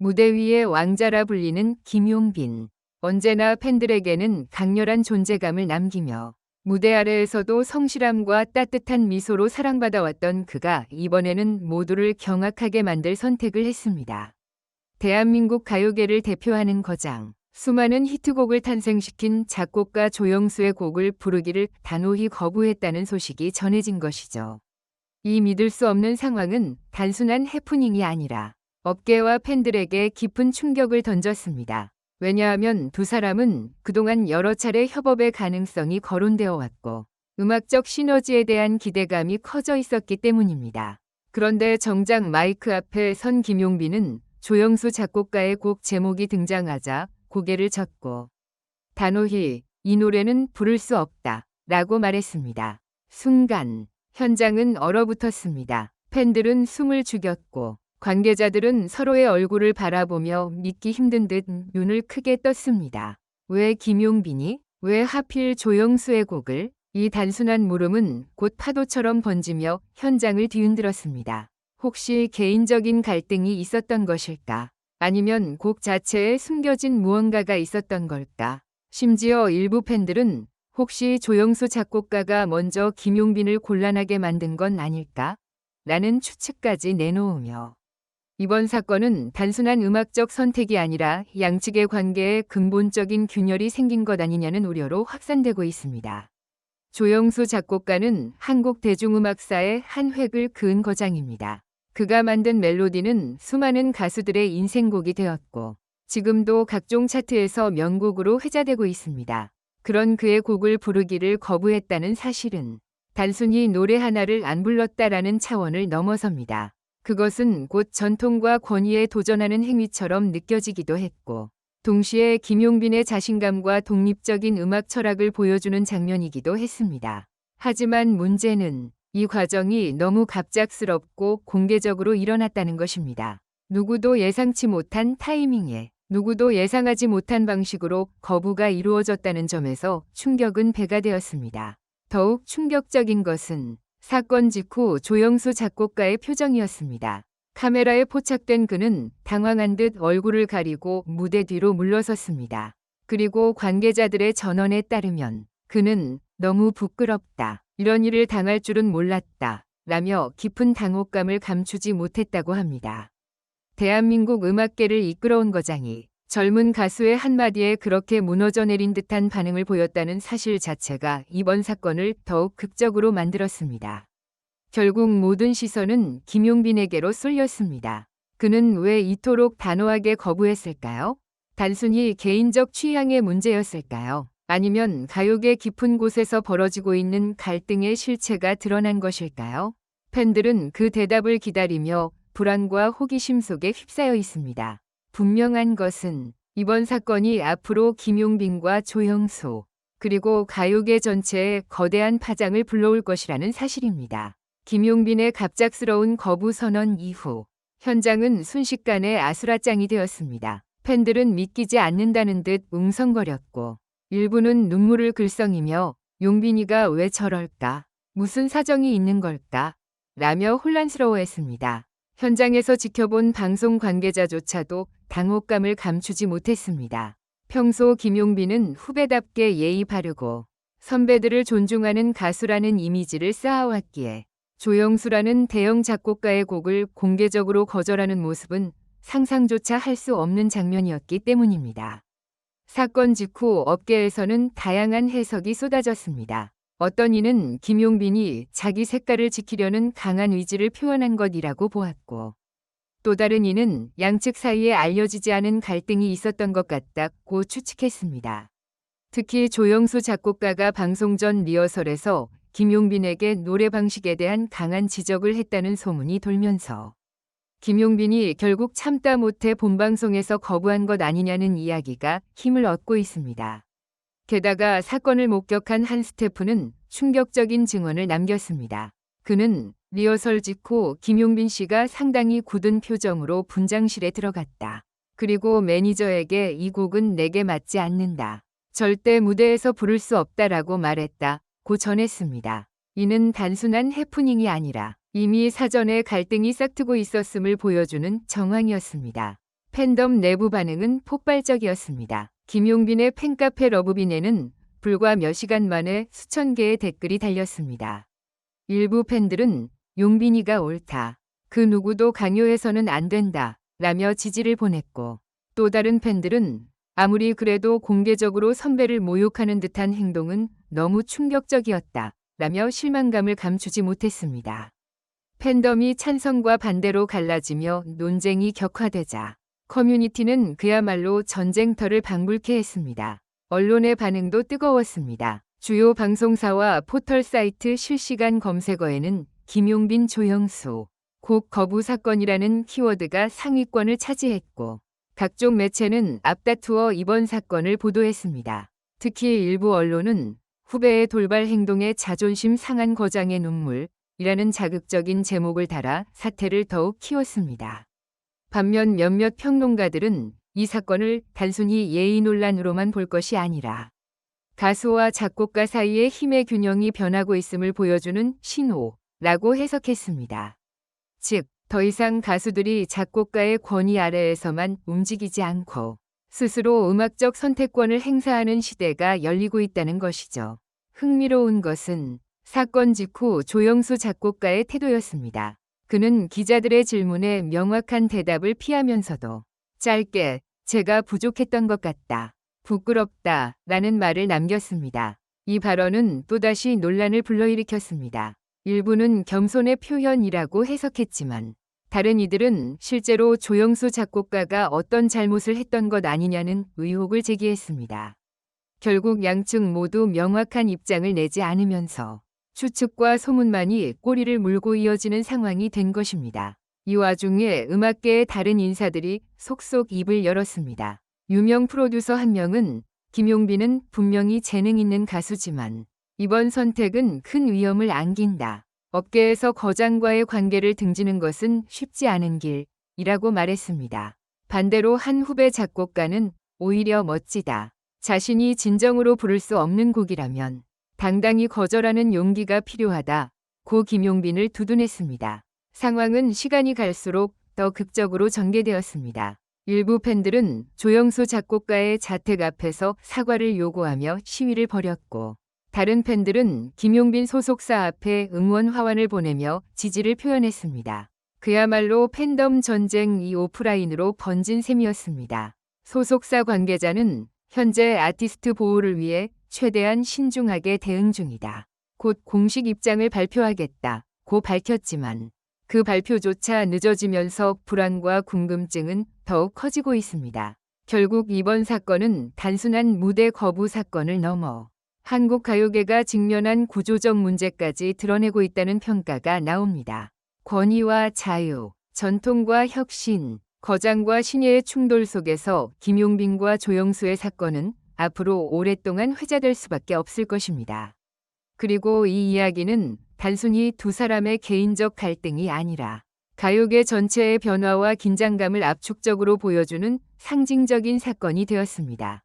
무대 위의 왕자라 불리는 김용빈. 언제나 팬들에게는 강렬한 존재감을 남기며 무대 아래에서도 성실함과 따뜻한 미소로 사랑받아왔던 그가 이번에는 모두를 경악하게 만들 선택을 했습니다. 대한민국 가요계를 대표하는 거장, 수많은 히트곡을 탄생시킨 작곡가 조영수의 곡을 부르기를 단호히 거부했다는 소식이 전해진 것이죠. 이 믿을 수 없는 상황은 단순한 해프닝이 아니라 업계와 팬들에게 깊은 충격을 던졌습니다. 왜냐하면 두 사람은 그동안 여러 차례 협업의 가능성이 거론되어 왔고 음악적 시너지에 대한 기대감이 커져 있었기 때문입니다. 그런데 정작 마이크 앞에 선 김용빈은 조영수 작곡가의 곡 제목이 등장하자 고개를 젓고 단호히 이 노래는 부를 수 없다 라고 말했습니다. 순간 현장은 얼어붙었습니다. 팬들은 숨을 죽였고 관계자들은 서로의 얼굴을 바라보며 믿기 힘든 듯 눈을 크게 떴습니다. 왜 김용빈이? 왜 하필 조영수의 곡을? 이 단순한 물음은 곧 파도처럼 번지며 현장을 뒤흔들었습니다. 혹시 개인적인 갈등이 있었던 것일까? 아니면 곡 자체에 숨겨진 무언가가 있었던 걸까? 심지어 일부 팬들은 혹시 조영수 작곡가가 먼저 김용빈을 곤란하게 만든 건 아닐까? 라는 추측까지 내놓으며 이번 사건은 단순한 음악적 선택이 아니라 양측의 관계에 근본적인 균열이 생긴 것 아니냐는 우려로 확산되고 있습니다. 조영수 작곡가는 한국 대중음악사의 한 획을 그은 거장입니다. 그가 만든 멜로디는 수많은 가수들의 인생곡이 되었고 지금도 각종 차트에서 명곡으로 회자되고 있습니다. 그런 그의 곡을 부르기를 거부했다는 사실은 단순히 노래 하나를 안 불렀다라는 차원을 넘어섭니다. 그것은 곧 전통과 권위에 도전하는 행위처럼 느껴지기도 했고 동시에 김용빈의 자신감과 독립적인 음악 철학을 보여주는 장면이기도 했습니다. 하지만 문제는 이 과정이 너무 갑작스럽고 공개적으로 일어났다는 것입니다. 누구도 예상치 못한 타이밍에 누구도 예상하지 못한 방식으로 거부가 이루어졌다는 점에서 충격은 배가 되었습니다. 더욱 충격적인 것은 사건 직후 조영수 작곡가의 표정이었습니다. 카메라에 포착된 그는 당황한 듯 얼굴을 가리고 무대 뒤로 물러섰습니다. 그리고 관계자들의 전원에 따르면 그는 너무 부끄럽다. 이런 일을 당할 줄은 몰랐다. 라며 깊은 당혹감을 감추지 못했다고 합니다. 대한민국 음악계를 이끌어온 거장이 젊은 가수의 한마디에 그렇게 무너져 내린 듯한 반응을 보였다는 사실 자체가 이번 사건을 더욱 극적으로 만들었습니다. 결국 모든 시선은 김용빈에게로 쏠렸습니다. 그는 왜 이토록 단호하게 거부했을까요? 단순히 개인적 취향의 문제였을까요? 아니면 가요계 깊은 곳에서 벌어지고 있는 갈등의 실체가 드러난 것일까요? 팬들은 그 대답을 기다리며 불안과 호기심 속에 휩싸여 있습니다. 분명한 것은 이번 사건이 앞으로 김용빈과 조영수 그리고 가요계 전체에 거대한 파장을 불러올 것이라는 사실입니다. 김용빈의 갑작스러운 거부 선언 이후 현장은 순식간에 아수라장이 되었습니다. 팬들은 믿기지 않는다는 듯 웅성거렸고 일부는 눈물을 글썽이며 용빈이가 왜 저럴까? 무슨 사정이 있는 걸까? 라며 혼란스러워했습니다. 현장에서 지켜본 방송 관계자조차도 당혹감을 감추지 못했습니다. 평소 김용빈은 후배답게 예의 바르고 선배들을 존중하는 가수라는 이미지를 쌓아왔기에 조영수라는 대형 작곡가의 곡을 공개적으로 거절하는 모습은 상상조차 할 수 없는 장면이었기 때문입니다. 사건 직후 업계에서는 다양한 해석이 쏟아졌습니다. 어떤 이는 김용빈이 자기 색깔을 지키려는 강한 의지를 표현한 것이라고 보았고, 또 다른 이는 양측 사이에 알려지지 않은 갈등이 있었던 것 같다고 추측했습니다. 특히 조영수 작곡가가 방송 전 리허설에서 김용빈에게 노래 방식에 대한 강한 지적을 했다는 소문이 돌면서 김용빈이 결국 참다 못해 본방송에서 거부한 것 아니냐는 이야기가 힘을 얻고 있습니다. 게다가 사건을 목격한 한 스태프는 충격적인 증언을 남겼습니다. 그는 리허설 직후 김용빈 씨가 상당히 굳은 표정으로 분장실에 들어갔다. 그리고 매니저에게 이 곡은 내게 맞지 않는다. 절대 무대에서 부를 수 없다라고 말했다. 고 전했습니다. 이는 단순한 해프닝이 아니라 이미 사전에 갈등이 싹트고 있었음을 보여주는 정황이었습니다. 팬덤 내부 반응은 폭발적이었습니다. 김용빈의 팬카페 러브빈에는 불과 몇 시간 만에 수천 개의 댓글이 달렸습니다. 일부 팬들은 용빈이가 옳다. 그 누구도 강요해서는 안 된다. 라며 지지를 보냈고 또 다른 팬들은 아무리 그래도 공개적으로 선배를 모욕하는 듯한 행동은 너무 충격적이었다. 라며 실망감을 감추지 못했습니다. 팬덤이 찬성과 반대로 갈라지며 논쟁이 격화되자 커뮤니티는 그야말로 전쟁터를 방불케 했습니다. 언론의 반응도 뜨거웠습니다. 주요 방송사와 포털 사이트 실시간 검색어에는 김용빈 조영수, 곡 거부 사건이라는 키워드가 상위권을 차지했고 각종 매체는 앞다투어 이번 사건을 보도했습니다. 특히 일부 언론은 후배의 돌발 행동에 자존심 상한 거장의 눈물이라는 자극적인 제목을 달아 사태를 더욱 키웠습니다. 반면 몇몇 평론가들은 이 사건을 단순히 예의 논란으로만 볼 것이 아니라 가수와 작곡가 사이의 힘의 균형이 변하고 있음을 보여주는 신호라고 해석했습니다. 즉, 더 이상 가수들이 작곡가의 권위 아래에서만 움직이지 않고 스스로 음악적 선택권을 행사하는 시대가 열리고 있다는 것이죠. 흥미로운 것은 사건 직후 조영수 작곡가의 태도였습니다. 그는 기자들의 질문에 명확한 대답을 피하면서도 짧게 제가 부족했던 것 같다. 부끄럽다. 라는 말을 남겼습니다. 이 발언은 또다시 논란을 불러일으켰습니다. 일부는 겸손의 표현이라고 해석했지만 다른 이들은 실제로 조영수 작곡가가 어떤 잘못을 했던 것 아니냐는 의혹을 제기했습니다. 결국 양측 모두 명확한 입장을 내지 않으면서 추측과 소문만이 꼬리를 물고 이어지는 상황이 된 것입니다. 이 와중에 음악계의 다른 인사들이 속속 입을 열었습니다. 유명 프로듀서 한 명은 김용빈은 분명히 재능 있는 가수지만 이번 선택은 큰 위험을 안긴다. 업계에서 거장과의 관계를 등지는 것은 쉽지 않은 길이라고 말했습니다. 반대로 한 후배 작곡가는 오히려 멋지다. 자신이 진정으로 부를 수 없는 곡이라면 당당히 거절하는 용기가 필요하다. 고 김용빈을 두둔했습니다. 상황은 시간이 갈수록 더 극적으로 전개되었습니다. 일부 팬들은 조영수 작곡가의 자택 앞에서 사과를 요구하며 시위를 벌였고 다른 팬들은 김용빈 소속사 앞에 응원 화환을 보내며 지지를 표현했습니다. 그야말로 팬덤 전쟁이 오프라인으로 번진 셈이었습니다. 소속사 관계자는 현재 아티스트 보호를 위해 최대한 신중하게 대응 중이다. 곧 공식 입장을 발표하겠다. 고 밝혔지만 그 발표조차 늦어지면서 불안과 궁금증은 더욱 커지고 있습니다. 결국 이번 사건은 단순한 무대 거부 사건을 넘어 한국 가요계가 직면한 구조적 문제까지 드러내고 있다는 평가가 나옵니다. 권위와 자유, 전통과 혁신, 거장과 신예의 충돌 속에서 김용빈과 조영수의 사건은 앞으로 오랫동안 회자될 수밖에 없을 것입니다. 그리고 이 이야기는 단순히 두 사람의 개인적 갈등이 아니라 가요계 전체의 변화와 긴장감을 압축적으로 보여주는 상징적인 사건이 되었습니다.